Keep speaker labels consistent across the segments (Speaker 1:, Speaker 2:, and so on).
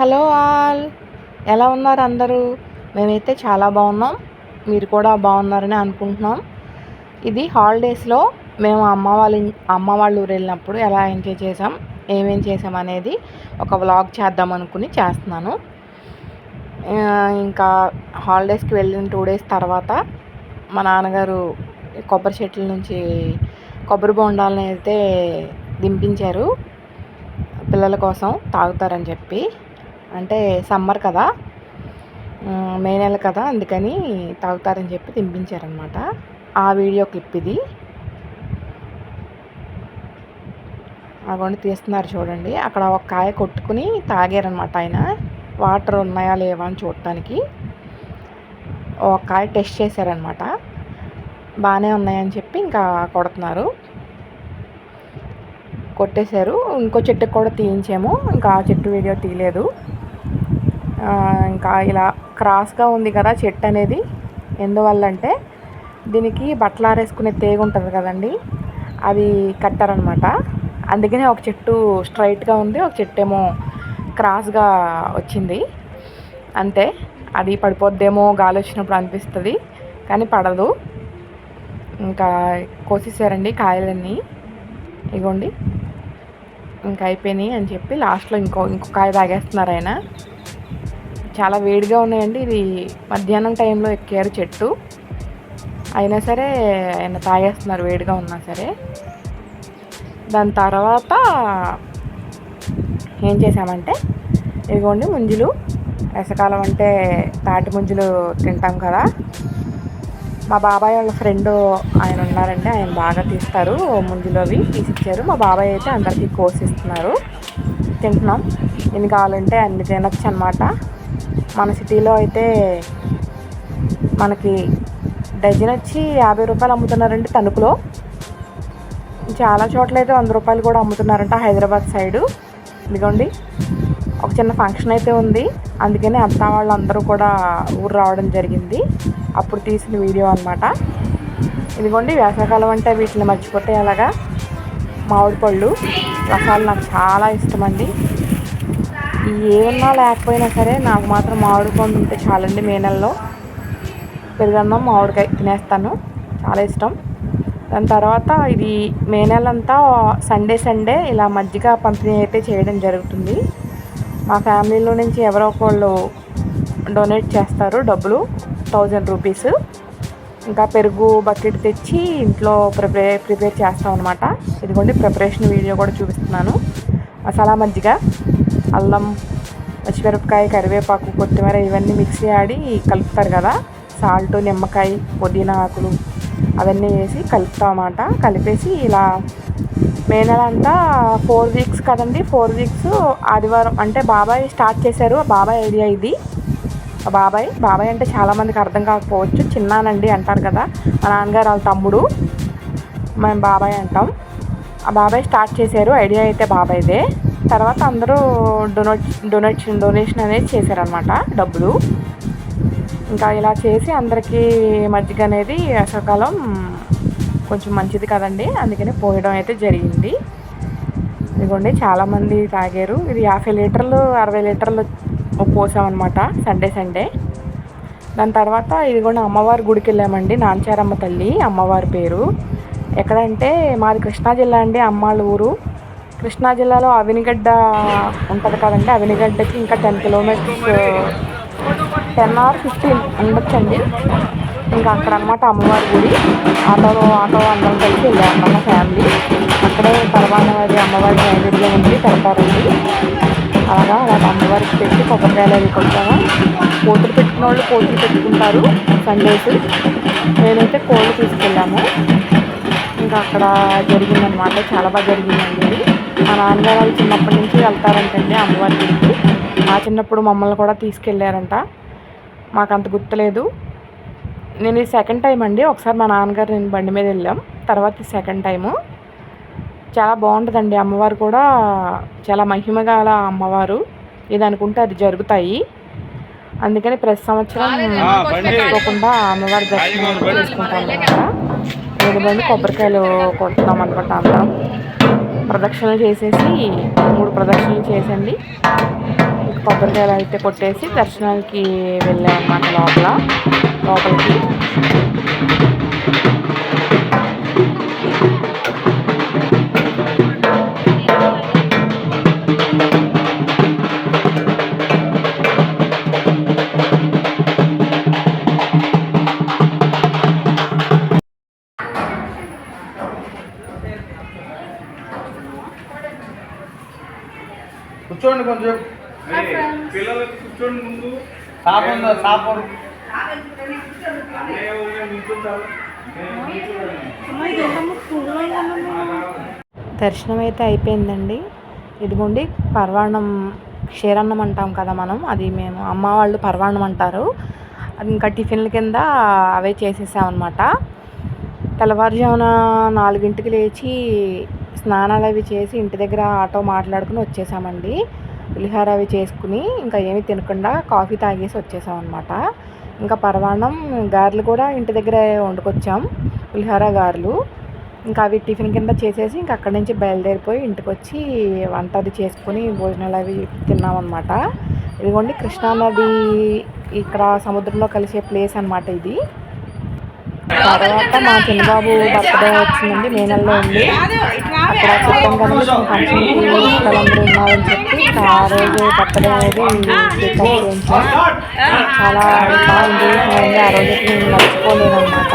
Speaker 1: Hello all. ఎలా ఉన్నారు అందరూ? మేమైతే చాలా బాగున్నాం. మీరు కూడా బాగున్నారని అనుకుంటున్నాం. ఇది హాలిడేస్లో మేము అమ్మ వాళ్ళ అమ్మ వాళ్ళ ఊరు వెళ్ళినప్పుడు ఎలా ఎంజాయ్ చేసాం ఏమేం చేసాం అనేది ఒక వ్లాగ్ చేద్దాం అనుకుని చేస్తున్నాను. ఇంకా హాలిడేస్కి వెళ్ళిన టూ డేస్ తర్వాత మా నాన్నగారు కొబ్బరి చెట్ల నుంచి కొబ్బరి బొండాలని అయితే దింపించారు. పిల్లల కోసం తాగుతారని చెప్పి అంటే సమ్మర్ కదా. మే నెల కదా అందుకని తాగుతారని చెప్పి తినిపించారనమాట ఆ వీడియో క్లిప్ ఇది. అగోండి తీస్తున్నారు చూడండి. అక్కడ ఒక కాయ కొట్టుకుని తాగారనమాట ఆయన. వాటర్ ఉన్నాయా లేవా అని చూడటానికి. ఒక కాయ టెస్ట్ చేశారనమాట బాగానే ఉన్నాయని చెప్పి ఇంకా కొడుతున్నారు. కొట్టేశారు. ఇంకో చెట్టుకు కూడా తీయించాము. ఇంకా ఆ చెట్టు వీడియో తీయలేదు. ఇంకా ఇలా క్రాస్గా ఉంది కదా చెట్టు అనేది. ఎందువల్ల అంటే దీనికి బట్టలు ఆరేసుకునే తేగ ఉంటుంది కదండి. అది కట్టారనమాట. అందుకనే ఒక చెట్టు స్ట్రైట్గా ఉంది ఒక చెట్టు ఏమో క్రాస్గా వచ్చింది. అంతే. అది పడిపోద్దేమో గాలి వచ్చినప్పుడు అనిపిస్తుంది కానీ పడదు. ఇంకా కోసేసారండి కాయలన్నీ. ఇగోండి. ఇంకా అయిపోయినాయి అని చెప్పి లాస్ట్లో ఇంకో ఇంకో కాయ తాగేస్తున్నారు ఆయన. చాలా వేడిగా ఉన్నాయండి. ఇది మధ్యాహ్నం టైంలో ఎక్కారు చెట్టు. అయినా సరే ఆయన తాగేస్తున్నారు వేడిగా ఉన్నా సరే. దాని తర్వాత ఏం చేసామంటే ఇదిగోండి ముంజులు. వేసకాలం అంటే తాటి ముంజులు తింటాం కదా. మా బాబాయ్ వాళ్ళ ఫ్రెండ్ ఆయన ఉన్నారంటే ఆయన బాగా తీస్తారు ముంజులు అవి తీసిచ్చారు. మా బాబాయ్ అయితే అందరికీ కోసిస్తున్నారు. తింటున్నాం. ఎన్ని కావాలంటే అన్ని తినచ్చు అనమాట మన సిటీలో అయితే మనకి డజన్ వచ్చి యాభై రూపాయలు అమ్ముతున్నారండి తణుకులో. చాలా చోట్ల అయితే వంద రూపాయలు కూడా అమ్ముతున్నారంట హైదరాబాద్ సైడు. ఇదిగోండి ఒక చిన్న ఫంక్షన్ అయితే ఉంది. అందుకని అత్త వాళ్ళందరూ కూడా ఊరు రావడం జరిగింది. అప్పుడు తీసిన వీడియో అనమాట ఇదిగోండి వేసవకాలం అంటే వీటిని మర్చిపోతే అలాగా మామిడి పళ్ళు రసాలు నాకు చాలా ఇష్టమండి. ఏమన్నా లేకపోయినా సరే నాకు మాత్రం మామిడి పండు ఉంటే చాలండి మే నెలలో. పెరుగన్నం మామిడికాయ తినేస్తాను. చాలా ఇష్టం. దాని తర్వాత ఇది మే నెలంతా సండే సండే ఇలా మజ్జిగ పంపిణీ అయితే చేయడం జరుగుతుంది. మా ఫ్యామిలీలో నుంచి ఎవరో ఒకళ్ళు డొనేట్ చేస్తారు డబ్బులు థౌజండ్ రూపీస్. ఇంకా పెరుగు బకెట్ తెచ్చి ఇంట్లో ప్రిపేర్ ప్రిపేర్ చేస్తాం అనమాట ఇదిగోండి ప్రిపరేషన్ వీడియో కూడా చూపిస్తున్నాను. మసాలా మజ్జిగ. అల్లం పచ్చిమిరపకాయ కరివేపాకు కొత్తిమీర ఇవన్నీ మిక్సీ ఆడి కలుపుతారు కదా. సాల్ట్ నిమ్మకాయ పుదీనా ఆకులు అవన్నీ వేసి కలుపుతాం కలిపేసి ఇలా మే నెల అంతా ఫోర్ వీక్స్ కదండి. ఫోర్ వీక్స్ ఆదివారం అంటే బాబాయ్ స్టార్ట్ చేశారు. బాబాయ్ ఐడియా ఇది. బాబాయ్ బాబాయ్ అంటే చాలామందికి అర్థం కాకపోవచ్చు. చిన్నానండి అంటారు కదా. మా నాన్నగారు వాళ్ళ తమ్ముడు. మేము బాబాయ్ అంటాం. ఆ బాబాయ్ స్టార్ట్ చేశారు. ఐడియా అయితే బాబాయ్దే. తర్వాత అందరూ డొనేట్ డొనేషన్ డొనేషన్ అనేది చేశారనమాట డబ్బులు. ఇంకా ఇలా చేసి అందరికీ మజ్జిగ అనేది వర్షాకాలం కొంచెం మంచిది కదండి. అందుకని పోయడం అయితే జరిగింది. ఇదిగోండి చాలామంది తాగారు. ఇది యాభై లీటర్లు అరవై లీటర్లు పోసామన్నమాట సండే సండే. దాని తర్వాత ఇదిగోండి అమ్మవారి గుడికి వెళ్ళామండి. నాంచారమ్మ తల్లి అమ్మవారి పేరు. ఎక్కడంటే మాది కృష్ణా జిల్లా అండి అమ్మాళ్ళ ఊరు. కృష్ణా జిల్లాలో అవినిగడ్డ ఉంటుంది కదండి. అవినిగడ్డకి ఇంకా ten kilometres ten or fifteen ఉండొచ్చండి. ఇంకా అక్కడ అనమాట అమ్మవారి గుడి. ఆటోలో ఆటో అందరం కలిసి వెళ్ళాము మా ఫ్యామిలీ అక్కడే పరమానవారి అమ్మవారి నైవేద్యం ఉంది పెడతారండి. అలాగా అలా అమ్మవారికి పెట్టి కొబ్బరికాయలు అవి కొట్టాము. కోతులు పెట్టుకున్న వాళ్ళు కోతులు పెట్టుకుంటారు సండేస్ నేనైతే కోళ్ళు తీసుకెళ్ళాము. ఇంకా అక్కడ జరిగిందనమాట చాలా బాగా జరిగిందండి మా నాన్నగారు వాళ్ళు చిన్నప్పటి నుంచి వెళ్తారంటండి అమ్మవారి గుడికి. మా చిన్నప్పుడు మమ్మల్ని కూడా తీసుకెళ్ళారంట మాకు అంత గుర్తులేదు. నేను ఈ సెకండ్ టైం అండి ఒకసారి మా నాన్నగారు నేను బండి మీద వెళ్ళాం. తర్వాత సెకండ్ టైము చాలా బాగుంటుందండి అమ్మవారు కూడా. చాలా మహిమగాల అమ్మవారు. ఇది అనుకుంటే అది జరుగుతాయి. అందుకని ప్రతి సంవత్సరం పెట్టుకోకుండా అమ్మవారి దర్శనం చేసుకుంటాం బండి కొబ్బరికాయలు కొడుతున్నాం అనమాట అందరం ప్రదక్షిణలు చేసేసి మూడు ప్రదక్షిణలు చేసండి కొబ్బరికాయలు అయితే కొట్టేసి దర్శనానికి వెళ్ళామన్నమాట లోపల లోపలికి.
Speaker 2: సాప్ ఉందా
Speaker 1: దర్శనం అయితే అయిపోయిందండి. ఇదిగోండి పర్వాణం క్షీరన్నం అంటాం కదా మనం అది మేము అమ్మ వాళ్ళు పర్వాణం అంటారు. అది ఇంకా టిఫిన్ల కింద అవే చేసేసామన్నమాట. తెల్లవారుజామున నాలుగింటికి లేచి స్నానాలు అవి చేసి ఇంటి దగ్గర ఆటో మాట్లాడుకుని వచ్చేసామండి. పులిహోర అవి చేసుకుని ఇంకా ఏమీ తినకుండా కాఫీ తాగేసి వచ్చేసామన్నమాట ఇంకా పరవాణం గారెలు కూడా ఇంటి దగ్గరే వండుకొచ్చాం పులిహోర గారెలు. ఇంకా అవి టిఫిన్ కింద చేసేసి ఇంకా అక్కడి నుంచి బయలుదేరిపోయి ఇంటికి వచ్చి వంట అది చేసుకొని భోజనాలు అవి తిన్నామన్నమాట ఇదిగోండి కృష్ణానది ఇక్కడ సముద్రంలో కలిసే ప్లేస్ అనమాట ఇది. తర్వాత మా చిన్నబాబు బర్త్డే వచ్చిందండి మే నెలలో ఉంది. అక్కడ చెప్పాం కదండి కొన్ని ఫంక్షన్కి పిల్లలందరూ ఉన్నారని చెప్పి ఆ రోజు బర్త్డే అనేది కేక్ కట్ చేయించాం చాలా బాగా ఎంజాయ్ అయింది ఆ రోజు నేను మర్చిపోలేను అనమాట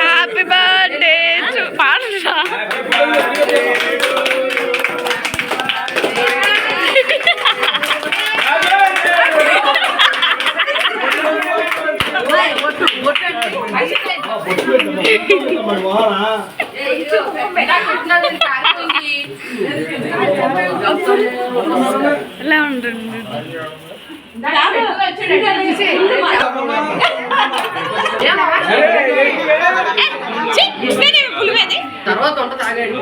Speaker 3: హ్యాపీ బర్త్డే
Speaker 4: హ్యాపీ బర్త్డే పాడరా ఎలా ఉంటుంది
Speaker 5: తర్వాత వంట తాగాడు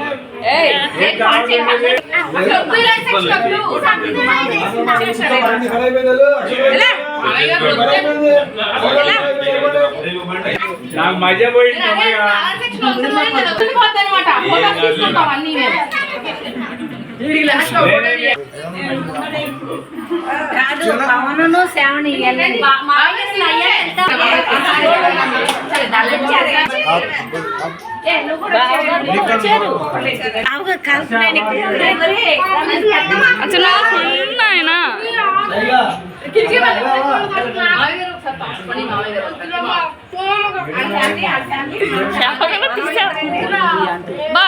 Speaker 3: నాకు మజా పోయింది అమ్మయ్య.
Speaker 6: పవనును శ్రావణి
Speaker 4: అసలు ఆయన బా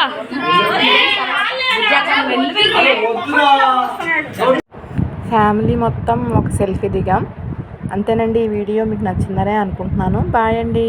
Speaker 1: ఫ్యామిలీ మొత్తం ఒక సెల్ఫీ దిగాం. అంతేనండి ఈ వీడియో మీకు నచ్చిందనే అనుకుంటున్నాను. బాయ్ అండి.